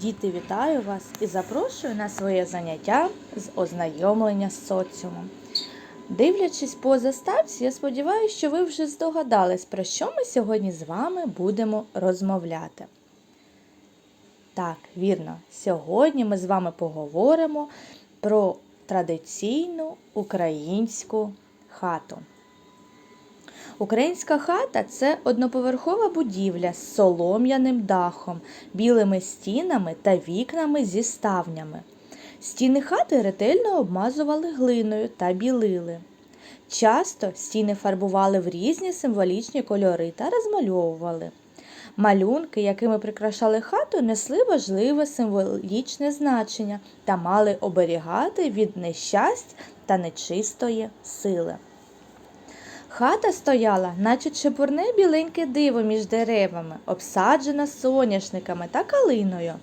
Діти, вітаю вас і запрошую на своє заняття з ознайомлення з соціумом. Дивлячись по заставці, я сподіваюся, що ви вже здогадались, про що ми сьогодні з вами будемо розмовляти. Так, вірно, сьогодні ми з вами поговоримо про традиційну українську хату. Українська хата це одноповерхова будівля з солом'яним дахом, білими стінами та вікнами зі ставнями. Стіни хати ретельно обмазували глиною та білили. Часто стіни фарбували в різні символічні кольори та розмальовували. Малюнки, якими прикрашали хату, несли важливе символічне значення та мали оберігати від нещасть та нечистої сили. Хата стояла, наче чепурне біленьке диво між деревами, обсаджена соняшниками та калиною.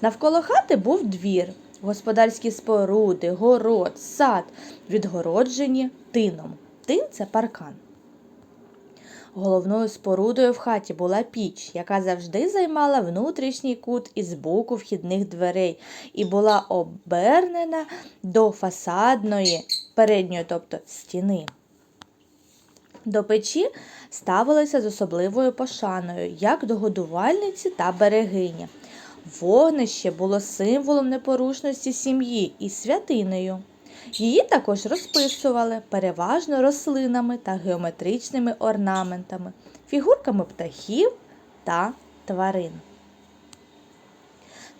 Навколо хати був двір, господарські споруди, город, сад, відгороджені тином. Тин це паркан. Головною спорудою в хаті була піч, яка завжди займала внутрішній кут із боку вхідних дверей і була обернена до фасадної передньої, тобто стіни. До печі ставилися з особливою пошаною, як до годувальниці та берегині. Вогнище було символом непорушності сім'ї і святинею. Її також розписували переважно рослинами та геометричними орнаментами, фігурками птахів та тварин.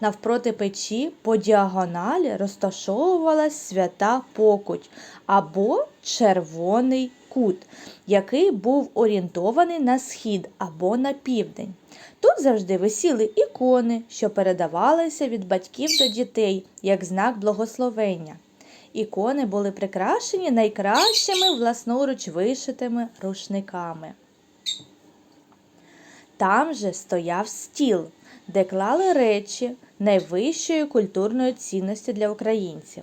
Навпроти печі по діагоналі розташовувалась свята покуть або червоний кут, який був орієнтований на схід або на південь. Тут завжди висіли ікони, що передавалися від батьків до дітей як знак благословення. Ікони були прикрашені найкращими власноруч вишитими рушниками. Там же стояв стіл, де клали речі найвищої культурної цінності для українців.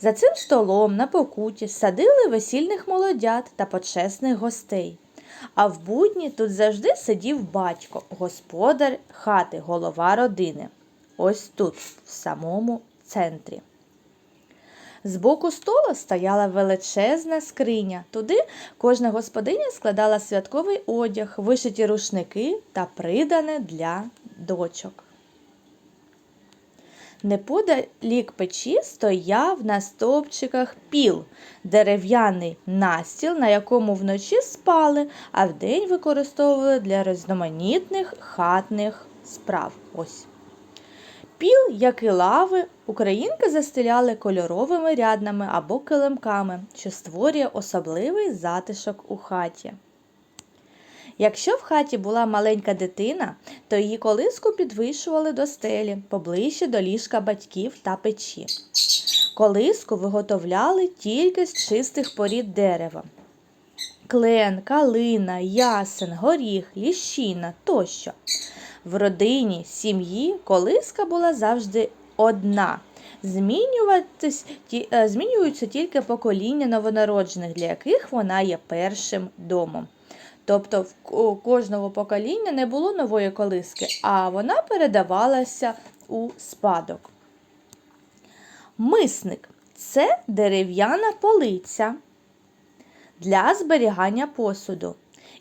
За цим столом на покуті садили весільних молодят та почесних гостей. А в будні тут завжди сидів батько, господар хати, голова родини. Ось тут, в самому центрі. З боку стола стояла величезна скриня. Туди кожна господиня складала святковий одяг, вишиті рушники та придане для дочок. Неподалік печі стояв на стовпчиках піл, дерев'яний настіл, на якому вночі спали, а вдень використовували для різноманітних хатних справ. Ось. Піл, як і лави, українки застеляли кольоровими ряднами або килимками, що створює особливий затишок у хаті. Якщо в хаті була маленька дитина, то її колиску підвищували до стелі поближче до ліжка батьків та печі. Колиску виготовляли тільки з чистих порід дерева. Клен, калина, ясен, горіх, ліщина тощо. В родині, сім'ї колиска була завжди одна. Е, змінюються тільки покоління новонароджених, для яких вона є першим домом. Тобто у кожного покоління не було нової колиски, а вона передавалася у спадок. Мисник це дерев'яна полиця для зберігання посуду.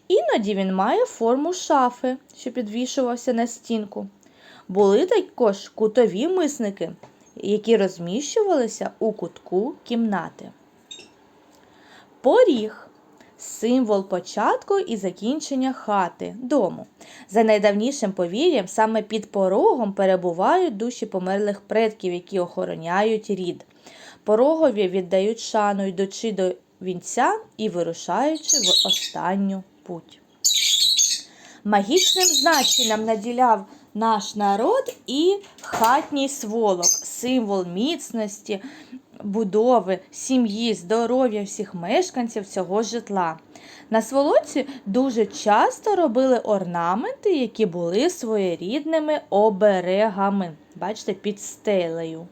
Іноді він має форму шафи, що підвішувався на стінку. Були також кутові мисники, які розміщувалися у кутку кімнати. Поріг символ початку і закінчення хати, дому. За найдавнішим повір'ям, саме під порогом перебувають душі померлих предків, які охороняють рід. Порогові віддають шану, йдучи до вінця і вирушаючи в останню путь. Магічним значенням наділяв наш народ і хатній сволок, символ міцності, будови, сім'ї, здоров'я всіх мешканців цього житла. На сволоці дуже часто робили орнаменти, які були своєрідними оберегами. Бачите, під стелею.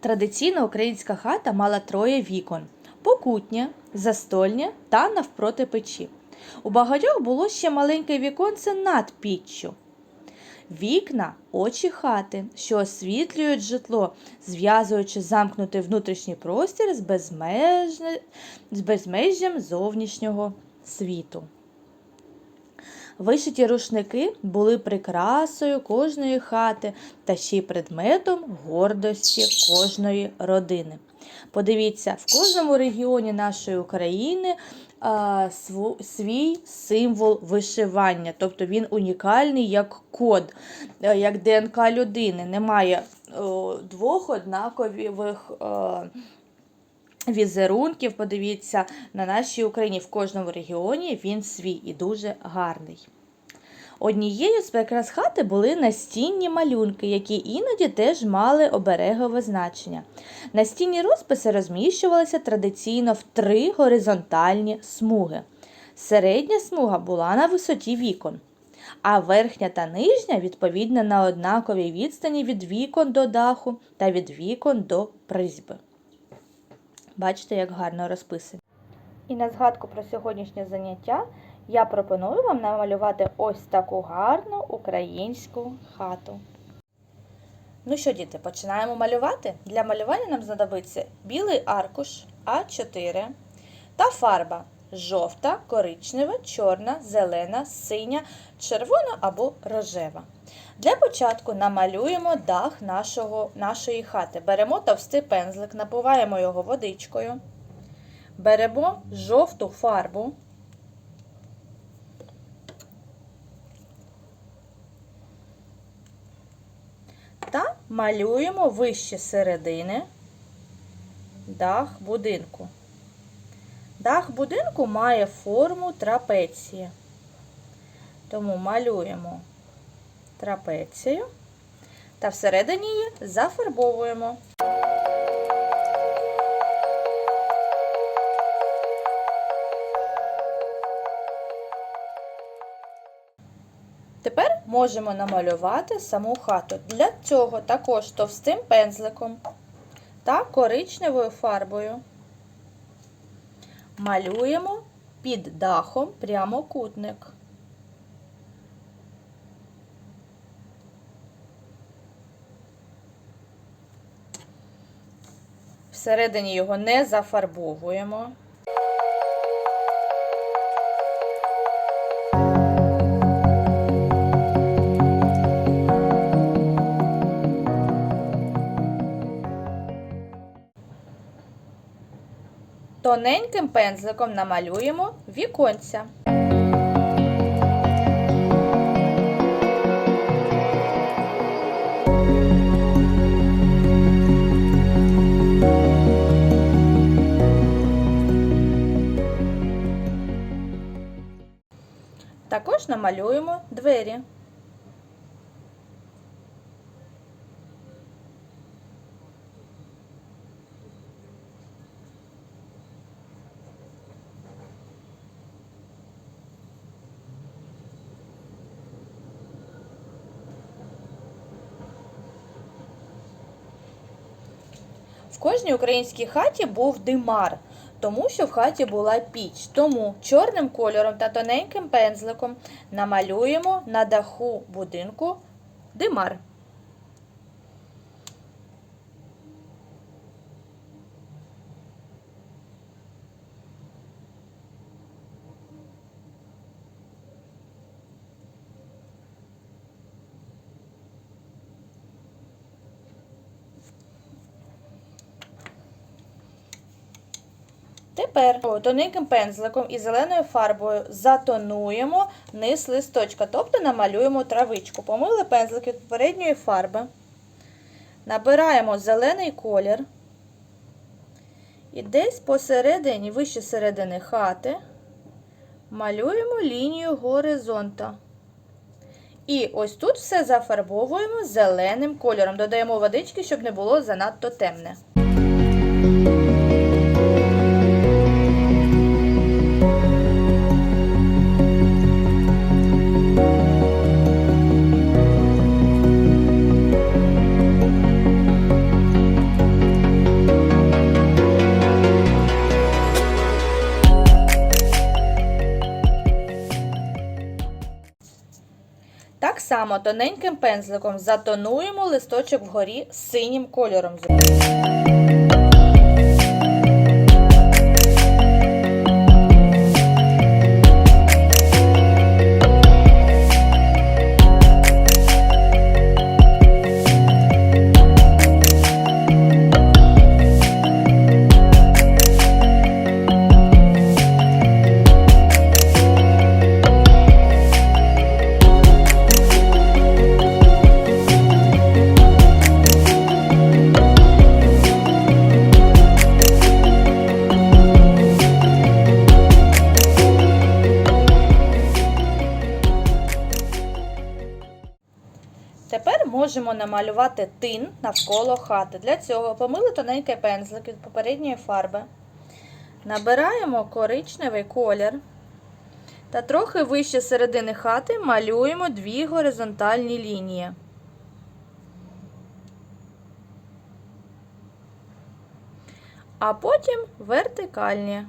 Традиційна українська хата мала троє вікон: покутнє, застольнє та навпроти печі. У багатьох було ще маленьке віконце над піччю. Вікна очі хати, що освітлюють житло, зв'язуючи замкнутий внутрішній простір з, безмежне, з безмежжям зовнішнього світу. Вишиті рушники були прикрасою кожної хати та ще й предметом гордості кожної родини. Подивіться, в кожному регіоні нашої України свій символ вишивання, тобто він унікальний як код, е, як ДНК людини. Немає двох однакових. е, Візерунків, подивіться, на нашій Україні в кожному регіоні він свій і дуже гарний. Однією з прикрас хати були настінні малюнки, які іноді теж мали оберегове значення. Настінні розписи розміщувалися традиційно в три горизонтальні смуги. Середня смуга була на висоті вікон, а верхня та нижня відповідно на однаковій відстані від вікон до даху та від вікон до призьби. Бачите, як гарно розписані. І на згадку про сьогоднішнє заняття я пропоную вам намалювати ось таку гарну українську хату. Ну що, діти, починаємо малювати. Для малювання нам знадобиться білий аркуш А4 та фарба жовта, коричнева, чорна, зелена, синя, червона або рожева. Для початку намалюємо дах нашого, нашої хати. Беремо товстий пензлик, напуваємо його водичкою. Беремо жовту фарбу. Та малюємо вище середини дах будинку. Дах будинку має форму трапеції. Тому малюємо трапецію та всередині її зафарбовуємо. Можемо намалювати саму хату. Для цього також товстим пензликом та коричневою фарбою малюємо під дахом прямокутник. Всередині його не зафарбовуємо. Тоненьким пензликом намалюємо віконця. Також намалюємо двері. Кожній українській хаті був димар, тому що в хаті була піч. Тому чорним кольором та тоненьким пензликом намалюємо на даху будинку димар. Тепер тоненьким пензликом і зеленою фарбою затонуємо низ листочка, тобто намалюємо травичку. Помили пензлик від попередньої фарби, набираємо зелений колір і десь посередині, вище середини хати, малюємо лінію горизонта. І ось тут все зафарбовуємо зеленим кольором. Додаємо водички, щоб не було занадто темне. Тоненьким пензликом затонуємо листочок вгорі синім кольором. Намалювати тин навколо хати. Для цього помили тоненький пензлик від попередньої фарби. Набираємо коричневий колір та трохи вище середини хати малюємо дві горизонтальні лінії. А потім вертикальні.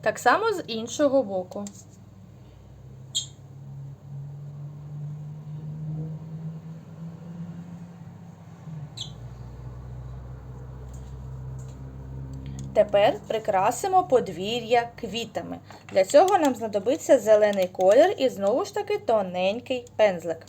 Так само з іншого боку. Тепер прикрасимо подвір'я квітами. Для цього нам знадобиться зелений колір і знову ж таки тоненький пензлик.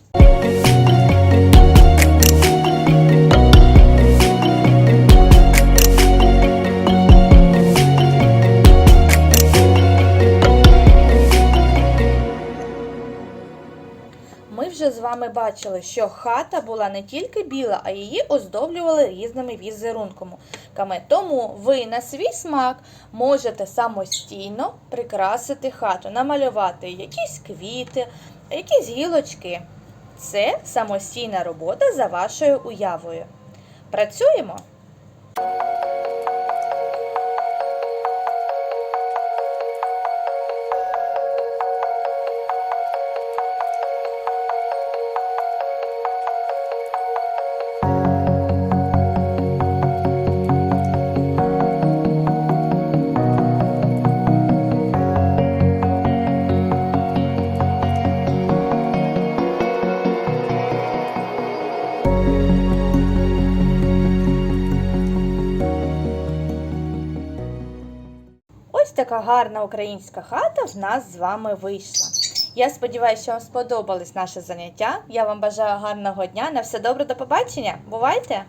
Вами бачили, що хата була не тільки біла, а її оздоблювали різними візерунками. Тому ви на свій смак можете самостійно прикрасити хату, намалювати якісь квіти, якісь гілочки. Це самостійна робота за вашою уявою. Працюємо! Така гарна українська хата в нас з вами вийшла. Я сподіваюся, що вам сподобались наше заняття. Я вам бажаю гарного дня. На все добре, до побачення. Бувайте!